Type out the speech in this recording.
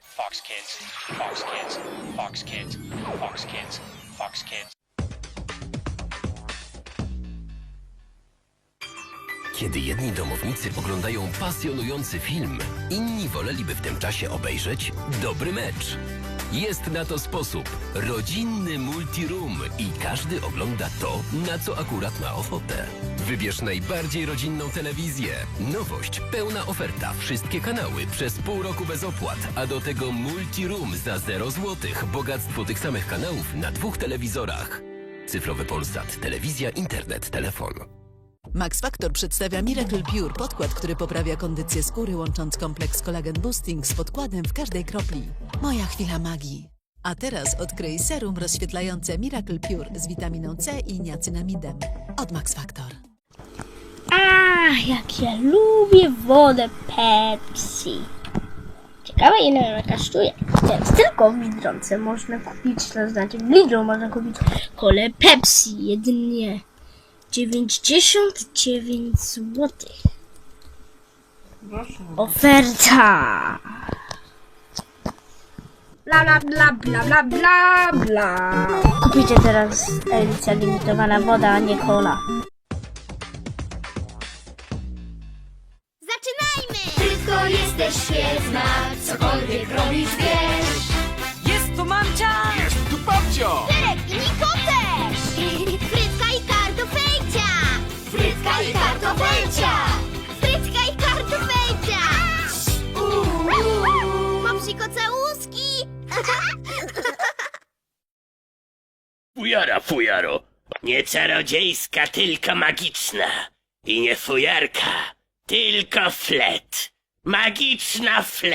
Fox Kids, Fox Kids, Fox Kids, Fox Kids, Fox Kids. Kiedy jedni domownicy oglądają pasjonujący film, inni woleliby w tym czasie obejrzeć dobry mecz. Jest na to sposób. Rodzinny multiroom i każdy ogląda to, na co akurat ma ochotę. Wybierz najbardziej rodzinną telewizję. Nowość, pełna oferta, wszystkie kanały przez pół roku bez opłat, a do tego multiroom za 0 złotych. Bogactwo tych samych kanałów na dwóch telewizorach. Cyfrowy Polsat, telewizja, internet, telefon. Max Factor przedstawia Miracle Pure, podkład, który poprawia kondycję skóry, łącząc kompleks Collagen Boosting z podkładem w każdej kropli. Moja chwila magii. A teraz odkryj serum rozświetlające Miracle Pure z witaminą C i niacinamidem od Max Factor. A, jak ja lubię wodę Pepsi. Ciekawe ile ona kosztuje. Jest tylko w Biedronce można kupić, to znaczy w Lidlu można kupić kolę Pepsi jedynie 99 zł. Oferta! Bla bla bla bla bla bla bla. Kupicie teraz edycja limitowana woda, a nie cola. Zaczynajmy! Tylko jesteś świetna, cokolwiek robisz wiesz. Kartofelcia! Frytka i kartofelcia! Mam psikocałuski! Fujara, fujaro. Nie czarodziejska, tylko magiczna. I nie fujarka, tylko flet. Magiczna flet.